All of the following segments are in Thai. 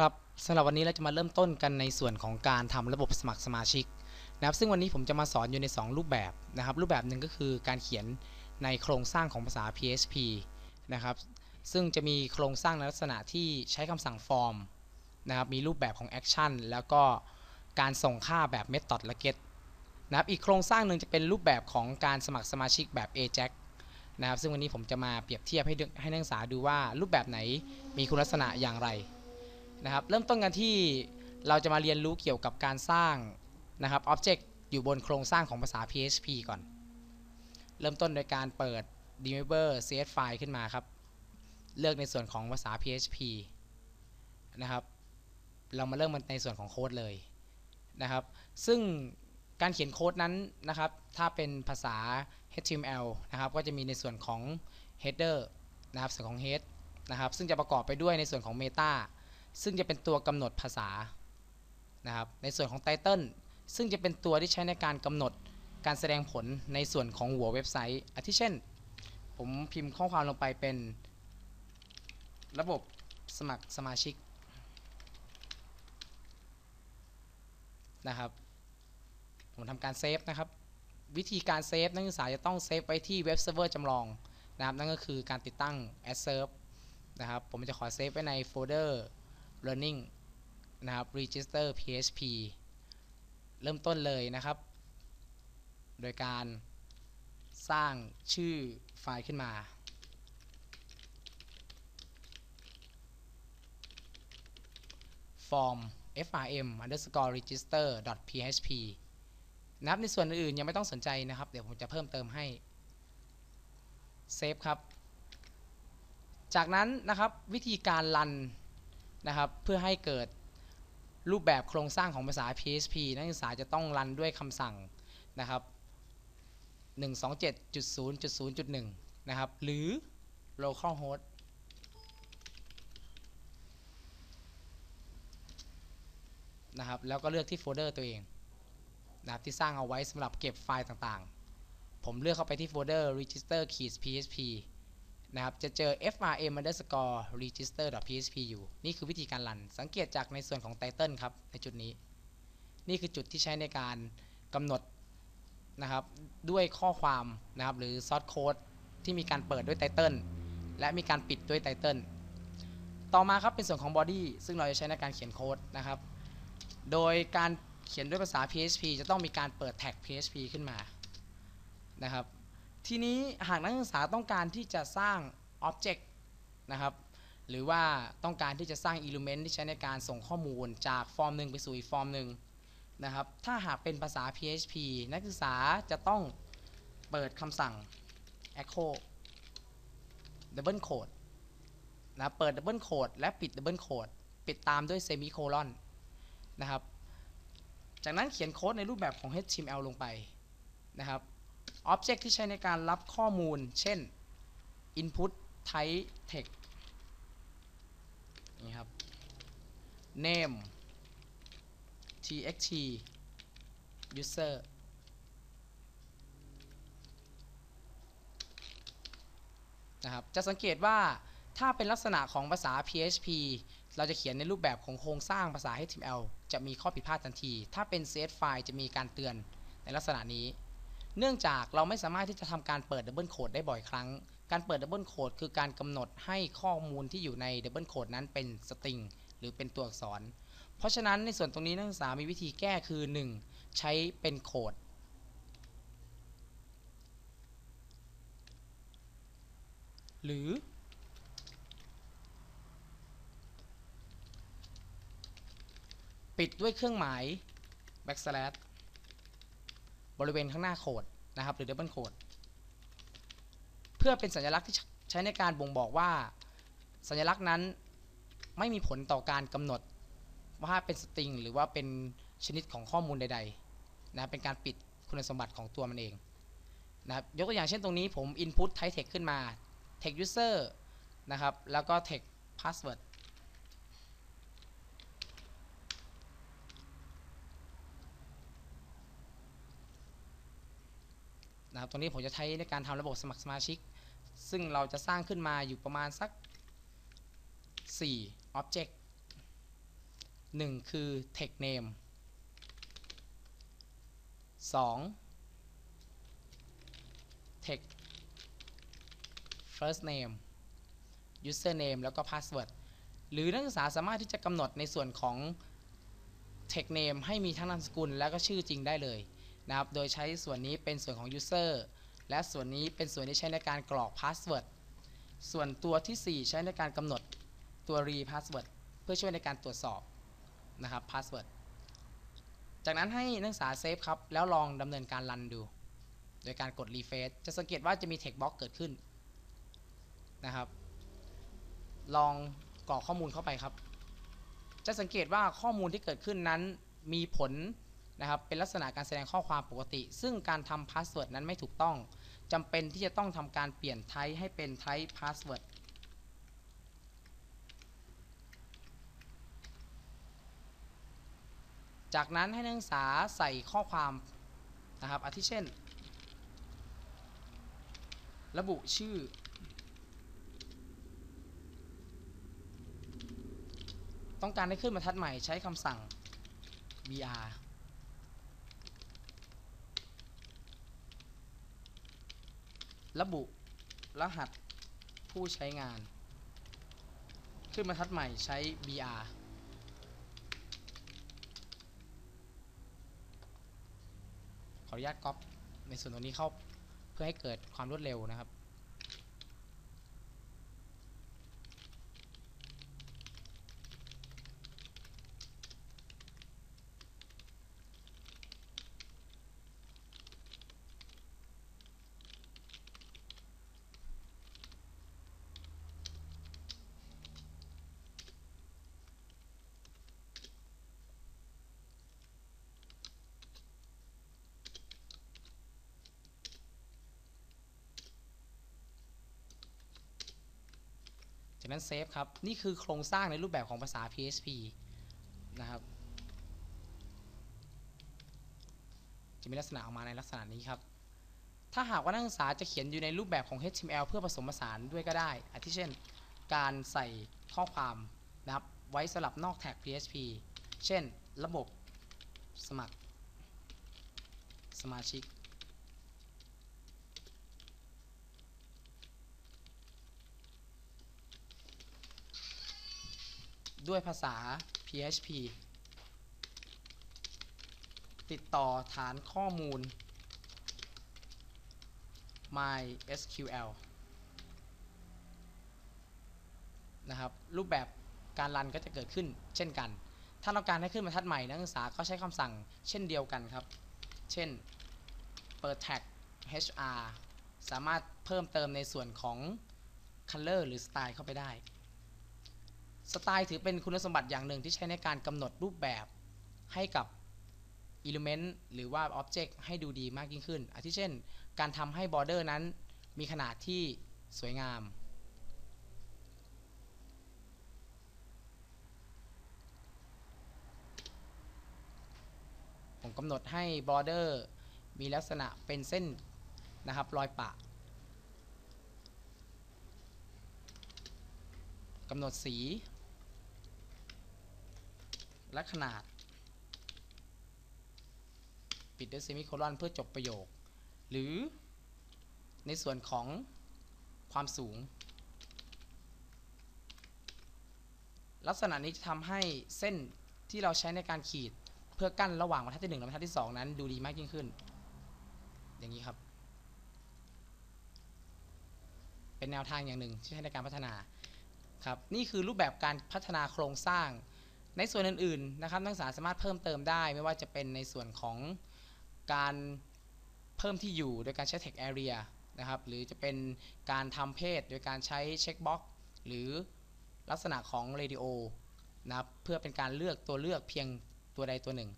ครับสำหรับวันนี้เราจะมาเริ่มต้นกันในส่วนของการทำระบบสมัครสมาชิกนะครับซึ่งวันนี้ผมจะมาสอนอยู่ใน 2 รูปแบบนะครับรูปแบบหนึ่งก็คือการเขียนในโครงสร้างของภาษา PHP นะครับซึ่งจะมีโครงสร้างในลักษณะที่ใช้คำสั่ง form นะครับมีรูปแบบของ action แล้วก็การส่งค่าแบบ method และ get นะครับอีกโครงสร้างหนึ่งจะเป็นรูปแบบของการสมัครสมาชิกแบบ AJAX นะครับซึ่งวันนี้ผมจะมาเปรียบเทียบให้ให้นักศึกษาดูว่ารูปแบบไหนมีคุณลักษณะอย่างไร นะครับเริ่มต้นกันที่เราจะมาเรียนรู้เกี่ยวกับการสร้างนะครับ Object อยู่บนโครงสร้างของภาษา PHP ก่อน เริ่มต้นโดยการเปิด Demiver CS file ขึ้นมาครับ เลือกในส่วนของภาษา PHP นะครับ เรามาเริ่มมันในส่วนของโค้ดเลยนะครับ ซึ่งการเขียนโค้ดนั้นนะครับ ถ้าเป็นภาษา HTML นะครับ ก็จะมีในส่วนของ header นะครับ ส่วนของ head นะครับ ซึ่งจะประกอบไปด้วยในส่วนของ meta ซึ่งจะเป็นตัวกำหนดภาษานะครับในส่วนของไตเติลซึ่งจะเป็นตัวที่ใช้ในการกำหนดการแสดงผลในส่วนของหัวเว็บไซต์อาทิเช่น ผมพิมพ์ข้อความลงไปเป็น ระบบสมัครสมาชิกนะครับ ผมทำการเซฟนะครับ วิธีการเซฟนักศึกษาจะต้องเซฟไว้ที่เว็บเซิร์ฟเวอร์จำลองนะครับ นั่นก็คือการติดตั้ง a d s e r v นะครับ ผมจะขอเซฟไว้ในโฟลเดอร์ learning นะครับ register php เริ่มต้นเลยนะครับ โดยการสร้างชื่อไฟล์ขึ้นมา form frm underscore register php นะครับในส่วนอื่นยังไม่ต้องสนใจนะครับ เดี๋ยวผมจะเพิ่มเติมให้เซฟครับ จากนั้นนะครับวิธีการรัน นะครับ เพื่อให้เกิดรูปแบบโครงสร้างของภาษา PHP นักศึกษาจะต้องรันด้วยคำสั่งนะครับ 127.0.0.1 นะครับ หรือ localhost นะครับ แล้วก็เลือกที่โฟลเดอร์ตัวเองนะครับที่สร้างเอาไว้สำหรับเก็บไฟล์ต่างๆ ผมเลือกเข้าไปที่โฟลเดอร์ register keys php นะครับจะเจอ frm underscore register php อยู่ นี่คือวิธีการรัน สังเกตจากในส่วนของ title ครับ ในจุดนี้ นี่คือจุดที่ใช้ในการกำหนดนะครับด้วยข้อความนะครับหรือ source code ที่มีการเปิดด้วย title และมีการปิดด้วย title ต่อมาครับเป็นส่วนของ body ซึ่งเราจะใช้ในการเขียนโค้ดนะครับ โดยการเขียนด้วยภาษา PHP จะต้องมีการเปิดแท็ก PHP ขึ้นมานะครับ ทีนี้หากนักศึกษาต้องการที่จะสร้าง Object นะครับ หรือว่าต้องการที่จะสร้าง Element ที่ใช้ในการส่งข้อมูลจากฟอร์มหนึ่งไปสู่อีกฟอร์มหนึ่งนะครับ ถ้าหากเป็นภาษา PHP นักศึกษาจะต้องเปิดคำสั่ง echo double quote นะเปิด double quote และปิด double quote ปิดตามด้วย semicolon นะครับ จากนั้นเขียนโค้ดในรูปแบบของ HTML ลงไปนะครับ Object ที่ใช้ในการรับข้อมูล เช่น input type text นี่ครับ name txt user นะครับ จะสังเกตว่าถ้าเป็นลักษณะของภาษา PHP เราจะเขียนในรูปแบบของโครงสร้างภาษา HTML จะมีข้อผิดพลาดทันที ถ้าเป็น CSS ไฟล์จะมีการเตือนในลักษณะนี้ เนื่องจากเราไม่สามารถที่จะทำการเปิดดับเบิลโคดได้บ่อยครั้ง การเปิดดับเบิลโคดคือการกำหนดให้ข้อมูลที่อยู่ในดับเบิลโคดนั้นเป็นสตริงหรือเป็นตัวอักษร เพราะฉะนั้นในส่วนตรงนี้นักศึกษามีวิธีแก้คือ 1. ใช้เป็นโคดหรือ ปิดด้วยเครื่องหมาย backslash บริเวณข้างหน้าโคดนะครับหรือ double code เพื่อเป็นสัญลักษณ์ที่ใช้ในการบ่งบอกว่า สัญลักษณ์นั้นไม่มีผลต่อการกำหนดว่าเป็นสตริงหรือว่าเป็นชนิดของข้อมูลใดๆนะเป็นการปิดคุณสมบัติของตัวมันเองนะครับยกตัวอย่างเช่นตรงนี้ผม input type text ขึ้นมา text user นะครับแล้วก็ text password นะครับ ตรงนี้ผมจะใช้ในการทำระบบสมัครสมาชิก ซึ่งเราจะสร้างขึ้นมาอยู่ประมาณสัก 4 Object 1 คือ text name 2 text first name username แล้วก็ password หรือนักศึกษาสามารถที่จะกำหนดในส่วนของ text name ให้มีทั้งนามสกุลแล้วก็ชื่อจริงได้เลย นะครับ โดยใช้ส่วนนี้เป็นส่วนของ user และส่วนนี้เป็นส่วนที่ใช้ในการกรอก password ส่วนตัวทีสี่ 4 ใช้ในการกำหนดตัว re password เพื่อช่วยในการตรวจสอบนะครับ password จากนั้นให้นักศึกษาเซฟครับ แล้วลองดำเนินการรันดู โดยการกด refresh จะสังเกตว่าจะมี text box เกิดขึ้นนะครับ ลองกรอกข้อมูลเข้าไปครับ จะสังเกตว่าข้อมูลที่เกิดขึ้นนั้นมีผล นะครับเป็นลักษณะการแสดงข้อความปกติ ซึ่งการทำพาสเวิร์ดนั้นไม่ถูกต้องจำเป็นที่จะต้องทำการเปลี่ยนไทป์ให้เป็นไทป์พาสเวิร์ดจากนั้นให้นักศึกษาใส่ข้อความนะครับอาทิเช่น ระบุชื่อ ต้องการให้ขึ้นบรรทัดใหม่ใช้คำสั่ง br ระบุรหัสผู้ใช้งาน ขึ้นบรรทัดใหม่ใช้ br ขออนุญาตก๊อปในส่วนตรงนี้เข้าเพื่อให้เกิดความรวดเร็วนะครับั้นเซฟครับ นี่คือโครงสร้างในรูปแบบของภาษา PHP นะครับ จะมีลักษณะออกมาในลักษณะนี้ครับ ถ้าหากว่านักศึกษาจะเขียนอยู่ในรูปแบบของ HTML เพื่อผสมผสานด้วยก็ได้อาทิเช่น การใส่ข้อความนะครับ ไว้สลับนอกแท็ก PHP เช่น ระบบสมัครสมาชิก ด้วยภาษา PHP ติดต่อฐานข้อมูล MySQL นะครับ รูปแบบการรันก็จะเกิดขึ้นเช่นกัน ถ้าเราการให้ขึ้นบรรทัดใหม่นักศึกษาก็ใช้คำสั่งเช่นเดียวกันครับ เช่น เปิดแท็ก HR สามารถเพิ่มเติมในส่วนของ color หรือสไตล์เข้าไปได้ สไตล์ถือเป็นคุณสมบัติอย่างหนึ่งที่ใช้ในการกำหนดรูปแบบให้กับ Element หรือว่า Object ให้ดูดีมากยิ่งขึ้น อาทิเช่น การทำให้ Border นั้นมีขนาดที่สวยงาม ผมกำหนดให้ Border มีลักษณะเป็นเส้นนะครับรอยปะกำหนดสี และขนาด ปิดด้วยเซมิโคลอนเพื่อจบประโยค หรือในส่วนของความสูง ลักษณะนี้จะทำให้เส้นที่เราใช้ในการขีดเพื่อกั้นระหว่างบรรทัดที่ 1 และบรรทัดที่ 2 นั้นดูดีมากยิ่งขึ้น อย่างนี้ครับ เป็นแนวทางอย่างหนึ่งที่ใช้ในการพัฒนาครับ นี่คือรูปแบบการพัฒนาโครงสร้าง ในส่วนอื่นๆนะครับนักศึกษาสามารถเพิ่มเติมได้ ไม่ว่าจะเป็นในส่วนของการเพิ่มที่อยู่โดยการใช้ text area นะครับหรือจะเป็นการทำเพศโดยการใช้เช็คบ็อกหรือลักษณะของ radio นะครับเพื่อเป็นการเลือกตัวเลือกเพียงตัวใดตัวหนึ่ง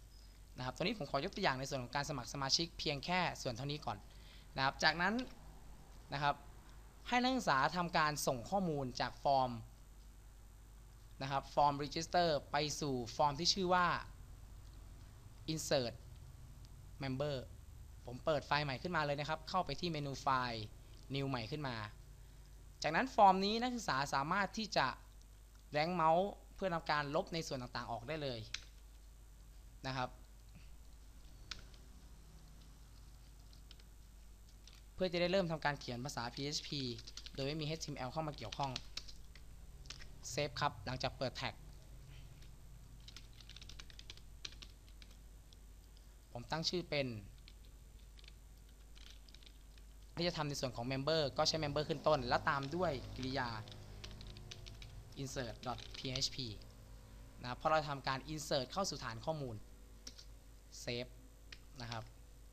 นะครับตัวนี้ผมขอยกตัวอย่างในส่วนของการสมัครสมาชิกเพียงแค่ส่วนเท่านี้ก่อนนะครับจากนั้นนะครับให้นักศึกษาทำการส่งข้อมูลจากฟอร์ม นะครับฟอร์ม register ไปสู่ฟอร์มที่ชื่อว่า insert member ผมเปิดไฟล์ใหม่ขึ้นมาเลยนะครับ เข้าไปที่เมนูไฟล์ new ใหม่ขึ้นมา จากนั้นฟอร์มนี้นักศึกษาสามารถที่จะแรงเมาส์เพื่อทำการลบในส่วนต่างๆออกได้เลยนะครับ เพื่อจะได้เริ่มทำการเขียนภาษา PHP โดยไม่มี HTML เข้ามาเกี่ยวข้อง เซฟครับ หลังจากเปิดแท็ก ผมตั้งชื่อเป็นที่จะทำในส่วนของ Member ก็ใช้ Member ขึ้นต้น แล้วตามด้วยกริยา insert.php นะพราะเราทำการ insert เข้าสู่ฐานข้อมูลเซฟนะครับ